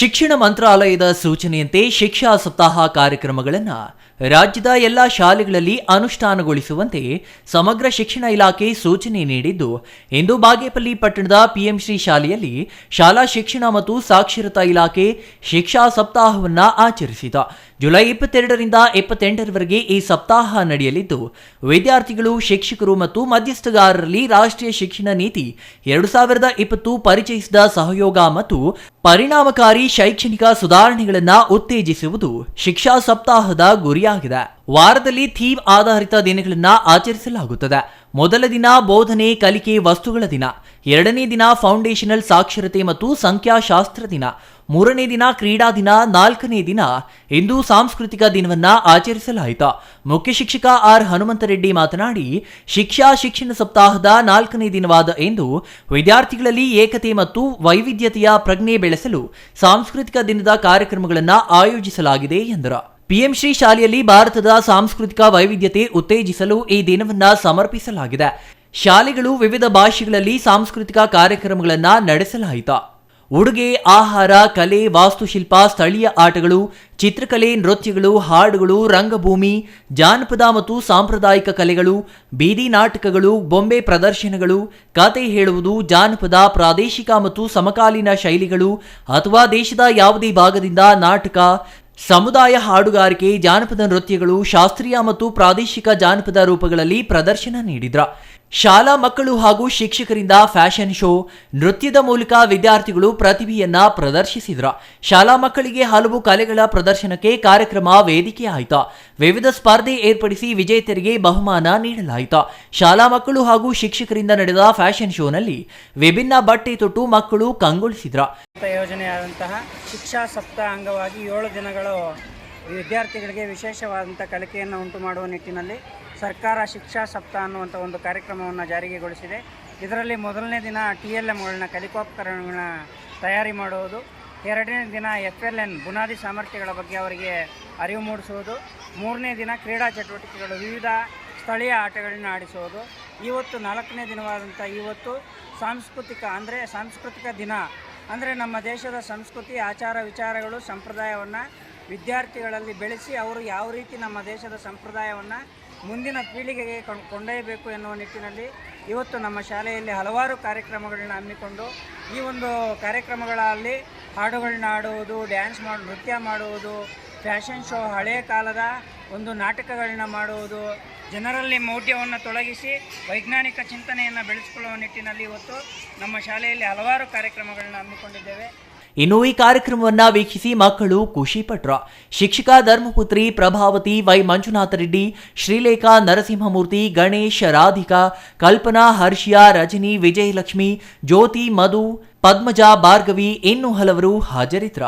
ಶಿಕ್ಷಣ ಮಂತ್ರಾಲಯದ ಸೂಚನೆಯಂತೆ ಶಿಕ್ಷಾ ಸಪ್ತಾಹ ಕಾರ್ಯಕ್ರಮಗಳನ್ನು ರಾಜ್ಯದ ಎಲ್ಲ ಶಾಲೆಗಳಲ್ಲಿ ಅನುಷ್ಠಾನಗೊಳಿಸುವಂತೆ ಸಮಗ್ರ ಶಿಕ್ಷಣ ಇಲಾಖೆ ಸೂಚನೆ ನೀಡಿದ್ದು, ಇಂದು ಬಾಗೇಪಲ್ಲಿ ಪಟ್ಟಣದ ಪಿಎಂಶ್ರೀ ಶಾಲೆಯಲ್ಲಿ ಶಾಲಾ ಶಿಕ್ಷಣ ಮತ್ತು ಸಾಕ್ಷರತಾ ಇಲಾಖೆ ಶಿಕ್ಷಾ ಸಪ್ತಾಹವನ್ನು ಆಚರಿಸಿದ. ಜುಲೈ ಇಪ್ಪತ್ತೆರಡರಿಂದ ಇಪ್ಪತ್ತೆಂಟರವರೆಗೆ ಈ ಸಪ್ತಾಹ ನಡೆಯಲಿದ್ದು, ವಿದ್ಯಾರ್ಥಿಗಳು, ಶಿಕ್ಷಕರು ಮತ್ತು ಮಧ್ಯಸ್ಥಗಾರರಲ್ಲಿ ರಾಷ್ಟ್ರೀಯ ಶಿಕ್ಷಣ ನೀತಿ ಎರಡು ಸಾವಿರದ ಇಪ್ಪತ್ತು ಪರಿಚಯಿಸಿದ ಸಹಯೋಗ ಮತ್ತು ಪರಿಣಾಮಕಾರಿ ಶೈಕ್ಷಣಿಕ ಸುಧಾರಣೆಗಳನ್ನು ಉತ್ತೇಜಿಸುವುದು ಶಿಕ್ಷಾ ಸಪ್ತಾಹದ ಗುರಿಯಾಗಿದೆ. ವಾರದಲ್ಲಿ ಥೀಮ್ ಆಧಾರಿತ ದಿನಗಳನ್ನು ಆಚರಿಸಲಾಗುತ್ತದೆ. ಮೊದಲ ದಿನ ಬೋಧನೆ, ಕಲಿಕೆ, ವಸ್ತುಗಳ ದಿನ. ಎರಡನೇ ದಿನ ಫೌಂಡೇಶನಲ್ ಸಾಕ್ಷರತೆ ಮತ್ತು ಸಂಖ್ಯಾಶಾಸ್ತ್ರ ದಿನ. ಮೂರನೇ ದಿನ ಕ್ರೀಡಾ ದಿನ. ನಾಲ್ಕನೇ ದಿನ ಇಂದು ಸಾಂಸ್ಕೃತಿಕ ದಿನವನ್ನ ಆಚರಿಸಲಾಯಿತು. ಮುಖ್ಯ ಶಿಕ್ಷಕ ಆರ್ ಹನುಮಂತರೆಡ್ಡಿ ಮಾತನಾಡಿ, ಶಿಕ್ಷಾ ಶಿಕ್ಷಣ ಸಪ್ತಾಹದ ನಾಲ್ಕನೇ ದಿನವಾದ ಎಂದು ವಿದ್ಯಾರ್ಥಿಗಳಲ್ಲಿ ಏಕತೆ ಮತ್ತು ವೈವಿಧ್ಯತೆಯ ಪ್ರಜ್ಞೆ ಬೆಳೆಸಲು ಸಾಂಸ್ಕೃತಿಕ ದಿನದ ಕಾರ್ಯಕ್ರಮಗಳನ್ನು ಆಯೋಜಿಸಲಾಗಿದೆ ಎಂದರು. ಪಿಎಂ ಶ್ರೀ ಶಾಲೆಯಲ್ಲಿ ಭಾರತದ ಸಾಂಸ್ಕೃತಿಕ ವೈವಿಧ್ಯತೆ ಉತ್ತೇಜಿಸಲು ಈ ದಿನವನ್ನ ಸಮರ್ಪಿಸಲಾಗಿದೆ. ಶಾಲೆಗಳು ವಿವಿಧ ಭಾಷೆಗಳಲ್ಲಿ ಸಾಂಸ್ಕೃತಿಕ ಕಾರ್ಯಕ್ರಮಗಳನ್ನು ನಡೆಸಲಾಯಿತು. ಉಡುಗೆ, ಆಹಾರ, ಕಲೆ, ವಾಸ್ತುಶಿಲ್ಪ, ಸ್ಥಳೀಯ ಆಟಗಳು, ಚಿತ್ರಕಲೆ, ನೃತ್ಯಗಳು, ಹಾಡುಗಳು, ರಂಗಭೂಮಿ, ಜಾನಪದ ಮತ್ತು ಸಾಂಪ್ರದಾಯಿಕ ಕಲೆಗಳು, ಬೀದಿ ನಾಟಕಗಳು, ಬೊಂಬೆ ಪ್ರದರ್ಶನಗಳು, ಕತೆ ಹೇಳುವುದು, ಜಾನಪದ, ಪ್ರಾದೇಶಿಕ ಮತ್ತು ಸಮಕಾಲೀನ ಶೈಲಿಗಳು, ಅಥವಾ ದೇಶದ ಯಾವುದೇ ಭಾಗದಿಂದ ನಾಟಕ ಸಮುದಾಯ ಹಾಡುಗಾರಿಕೆ ಜಾನಪದ ನೃತ್ಯಗಳು ಶಾಸ್ತ್ರೀಯ ಮತ್ತು ಪ್ರಾದೇಶಿಕ ಜಾನಪದ ರೂಪಗಳಲ್ಲಿ ಪ್ರದರ್ಶನ ನೀಡಿದ್ರ. ಶಾಲಾ ಮಕ್ಕಳು ಹಾಗೂ ಶಿಕ್ಷಕರಿಂದ ಫ್ಯಾಷನ್ ಶೋ, ನೃತ್ಯದ ಮೂಲಕ ವಿದ್ಯಾರ್ಥಿಗಳು ಪ್ರತಿಭೆಯನ್ನ ಪ್ರದರ್ಶಿಸಿದ್ರ. ಶಾಲಾ ಮಕ್ಕಳಿಗೆ ಹಲವು ಕಲೆಗಳ ಪ್ರದರ್ಶನಕ್ಕೆ ಕಾರ್ಯಕ್ರಮ ವೇದಿಕೆ ಆಯಿತು ವಿವಿಧ ಸ್ಪರ್ಧೆ ಏರ್ಪಡಿಸಿ ವಿಜೇತರಿಗೆ ಬಹುಮಾನ ನೀಡಲಾಯಿತು. ಶಾಲಾ ಮಕ್ಕಳು ಹಾಗೂ ಶಿಕ್ಷಕರಿಂದ ನಡೆದ ಫ್ಯಾಷನ್ ಶೋನಲ್ಲಿ ವಿಭಿನ್ನ ಬಟ್ಟೆ ತೊಟ್ಟು ಮಕ್ಕಳು ಕಂಗೊಳಿಸಿದ್ರ. ಯೋಜನೆಯಾದಂತಹ ಶಿಕ್ಷಾ ಸಪ್ತಾಹ ಅಂಗವಾಗಿ ಏಳು ದಿನಗಳು ವಿದ್ಯಾರ್ಥಿಗಳಿಗೆ ವಿಶೇಷವಾದಂತಹ ಕಲಿಕೆಯನ್ನು ಉಂಟು ಮಾಡುವ ನಿಟ್ಟಿನಲ್ಲಿ ಸರ್ಕಾರ ಶಿಕ್ಷಾ ಸಪ್ತಾಹ ಅನ್ನುವಂಥ ಒಂದು ಕಾರ್ಯಕ್ರಮವನ್ನು ಜಾರಿಗೆಗೊಳಿಸಿದೆ. ಇದರಲ್ಲಿ ಮೊದಲನೇ ದಿನ ಟಿ ಎಲ್ ಎಮ್ಗಳನ್ನ ಕಲಿಕೋಪಕರಣಗಳನ್ನ ತಯಾರಿ ಮಾಡುವುದು, ಎರಡನೇ ದಿನ ಎಫ್ ಎಲ್ ಎನ್ ಬುನಾದಿ ಸಾಮರ್ಥ್ಯಗಳ ಬಗ್ಗೆ ಅವರಿಗೆ ಅರಿವು ಮೂಡಿಸುವುದು, ಮೂರನೇ ದಿನ ಕ್ರೀಡಾ ಚಟುವಟಿಕೆಗಳು ವಿವಿಧ ಸ್ಥಳೀಯ ಆಟಗಳನ್ನು ಆಡಿಸುವುದು, ಇವತ್ತು ನಾಲ್ಕನೇ ದಿನವಾದಂಥ ಇವತ್ತು ಸಾಂಸ್ಕೃತಿಕ ಅಂದರೆ ಸಾಂಸ್ಕೃತಿಕ ದಿನ. ಅಂದರೆ ನಮ್ಮ ದೇಶದ ಸಂಸ್ಕೃತಿ, ಆಚಾರ ವಿಚಾರಗಳು, ಸಂಪ್ರದಾಯವನ್ನು ವಿದ್ಯಾರ್ಥಿಗಳಲ್ಲಿ ಬೆಳೆಸಿ ಅವರು ಯಾವ ರೀತಿ ನಮ್ಮ ದೇಶದ ಸಂಪ್ರದಾಯವನ್ನು ಮುಂದಿನ ಪೀಳಿಗೆಗೆ ಕೊಂಡ್- ಕೊಂಡೊಯ್ಯಬೇಕು ಎನ್ನುವ ನಿಟ್ಟಿನಲ್ಲಿ ಇವತ್ತು ನಮ್ಮ ಶಾಲೆಯಲ್ಲಿ ಹಲವಾರು ಕಾರ್ಯಕ್ರಮಗಳನ್ನು ಹಮ್ಮಿಕೊಂಡು ಈ ಒಂದು ಕಾರ್ಯಕ್ರಮಗಳಲ್ಲಿ ಹಾಡುಗಳನ್ನ ಆಡುವುದು ಡ್ಯಾನ್ಸ್ ಮಾಡಿ, ನೃತ್ಯ ಮಾಡುವುದು ಫ್ಯಾಷನ್ ಶೋ ಹಳೆಯ ಕಾಲದ ಒಂದು ನಾಟಕಗಳನ್ನ ಮಾಡುವುದು, ಜನರಲ್ಲಿ ಮೌಢ್ಯವನ್ನು ತೊಡಗಿಸಿ ವೈಜ್ಞಾನಿಕ ಚಿಂತನೆಯನ್ನು ಬೆಳೆಸಿಕೊಳ್ಳುವ ನಿಟ್ಟಿನಲ್ಲಿ ಇವತ್ತು ನಮ್ಮ ಶಾಲೆಯಲ್ಲಿ ಹಲವಾರು ಕಾರ್ಯಕ್ರಮಗಳನ್ನ ಹಮ್ಮಿಕೊಂಡಿದ್ದೇವೆ. ಇನ್ನು ಈ ಕಾರ್ಯಕ್ರಮವನ್ನ ವೀಕ್ಷಿಸಿ ಮಕ್ಕಳು ಖುಷಿ ಪಟ್ರ. ಶಿಕ್ಷಕ ಧರ್ಮಪುತ್ರಿ ಪ್ರಭಾವತಿ ವೈ ಮಂಜುನಾಥ ರೆಡ್ಡಿ, ಶ್ರೀಲೇಖಾ ನರಸಿಂಹಮೂರ್ತಿ, ಗಣೇಶ್ ರಾಧಿಕಾ, ಕಲ್ಪನಾ ಹರ್ಷಿಯಾ, ರಜನಿ ವಿಜಯಲಕ್ಷ್ಮಿ, ಜ್ಯೋತಿ ಮಧು, ಪದ್ಮಜಾ ಭಾರ್ಗವಿ ಇನ್ನೂ ಹಲವರು ಹಾಜರಿತ್ರ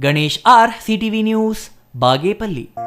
Ganesh R, CTV news, Bagepalli.